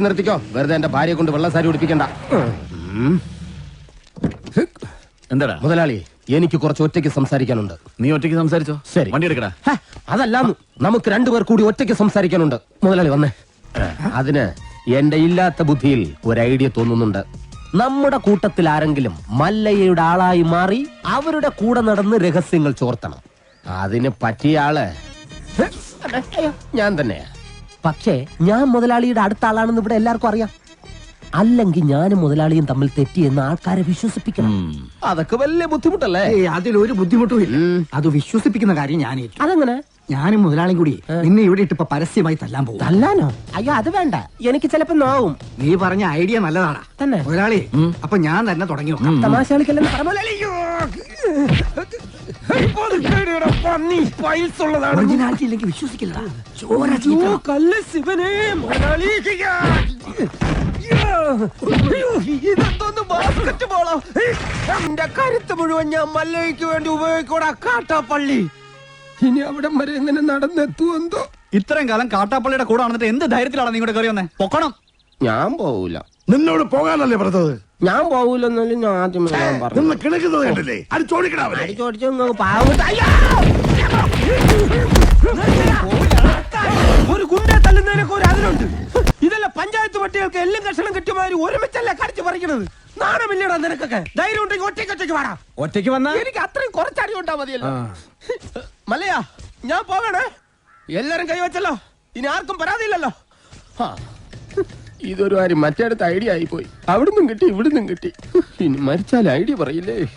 നിർത്തിക്കോ. വെറുതെ എന്റെ ഭാര്യയെ കൊണ്ട് വെള്ളസാരി ഉടിപ്പിക്കണ്ട. എന്താടാ? മുതലാളി എനിക്ക് കുറച്ച് ഒറ്റയ്ക്ക് സംസാരിക്കാനുണ്ട്. നീ ഒറ്റയ്ക്ക് സംസാരിച്ചോ? ശരി. വണ്ടി എടുക്കടാ. അതല്ല നമുക്ക് രണ്ടുപേർ കൂടി ഒറ്റയ്ക്ക് സംസാരിക്കാനുണ്ട്. മുതലാളി വന്നേ. അതിന് എന്റെ ഇല്ലാത്ത ബുദ്ധിയിൽ ഒരു ഐഡിയ തോന്നുന്നുണ്ട്. നമ്മുടെ കൂട്ടത്തിൽ ആരെങ്കിലും മല്ലയ്യയുടെ ആളായി മാറി അവരുടെ കൂടെ നടന്ന് രഹസ്യങ്ങൾ ചോർത്തണം. അതിന് പറ്റിയ ആൾ ഞാൻ തന്നെയാ. പക്ഷേ ഞാൻ മുതലാളിയുടെ അടുത്ത ആളാണെന്ന് ഇവിടെ എല്ലാവർക്കും അറിയാം. അല്ലെങ്കിൽ ഞാനും മുതലാളിയും തമ്മിൽ തെറ്റിയെന്ന് ആൾക്കാരെ വിശ്വസിപ്പിക്കണം. അതൊക്കെ വലിയ ബുദ്ധിമുട്ടല്ലേ? അതിലൊരു ബുദ്ധിമുട്ടും ഇല്ല. അത് വിശ്വസിപ്പിക്കുന്ന കാര്യം ഞാൻ ഏറ്റു. അതെങ്ങനെ? ഞാനും മുതലാളിയും കൂടി നിന്നെ ഇവിടെ ഇട്ടിപ്പോ പരസ്യമായി തല്ലാൻ പോകും തല്ലാനോ? അയ്യോ അത് വേണ്ട. എനിക്ക് ചിലപ്പോ നോവും. നീ പറഞ്ഞ ഐഡിയ നല്ലതാണ് തന്നെ. മുതലാളി അപ്പൊ ഞാൻ തന്നെ തുടങ്ങി തമാശ കളിക്കല്ലെന്ന് പന്നി, പൈൽസ് ഉള്ളതാണ്. ഒറിജിനാലിറ്റി ഇല്ലെങ്കിൽ വിശ്വസിക്കില്ല ചോര ചീത്ത. കല്ല് ശിവനേ. അയ്യോ, ഇതെന്തോന്ന് ബാസ്കറ്റ് ബോളോ എന്റെ കരുത്ത് മുഴുവൻ ഞാൻ മല്ലയ്ക്ക് വേണ്ടി ഉപയോഗിക്കൂടാ കാട്ടാപ്പള്ളി. ഇനി അവിടം വരെ എങ്ങനെ നടന്നെത്തുമെന്തോ ഇത്രയും കാലം കാട്ടാപ്പള്ളിയുടെ കൂടെ നടന്നിട്ട് എന്ത് ധൈര്യത്തിലാണ് നീ ഇങ്ങോട്ട് കയറി വന്നേ? പൊക്കണം. ഞാൻ പോവൂല. നിന്നോട് പോകാനല്ലേ പറഞ്ഞത്? ഞാൻ പോവൂലെന്നാലും ഞാൻ ആദ്യം ഞാൻ പറഞ്ഞു നിന്ന് കിണക്കുന്നത് കണ്ടില്ലേ? അത് ചോദിക്കണവരെ അടിച്ചോടിച്ച് നിങ്ങൾക്ക് പാവം അയ്യോ! ഒരു ഗുണ്ടെ തല്ലുന്നതിനൊക്കെ ഒരു അതിലുണ്ട് ഇതല്ല പഞ്ചായത്ത് പട്ടികൾക്ക് എല്ലാം കഷണം കിട്ടിയമാതിരി ഒരുമിച്ചല്ല കടിച്ചു പറിക്കണത്? നാണമില്ലടാ നിനക്കൊക്കെ. ധൈര്യം ഉണ്ടെങ്കിൽ ഒറ്റയ്ക്ക് ഒറ്റയ്ക്ക് വാടാ. ഒറ്റയ്ക്ക് വന്നാ? എനിക്ക് അത്രയും കുറച്ചടി ഉണ്ടാ മതിയല്ലോ. മല്ലയാ ഞാൻ പോകണേ എല്ലാരും കൈവച്ചല്ലോ ഇനി ആർക്കും പരാതിയില്ലല്ലോ. ആ, ഇതൊരു കാര്യം മറ്റേടത്ത് ഐഡിയ ആയിപ്പോയി. അവിടുന്നും കിട്ടി ഇവിടുന്നും കിട്ടി. ഇനി മരിച്ചാൽ ഐഡിയ പറയില്ലേ?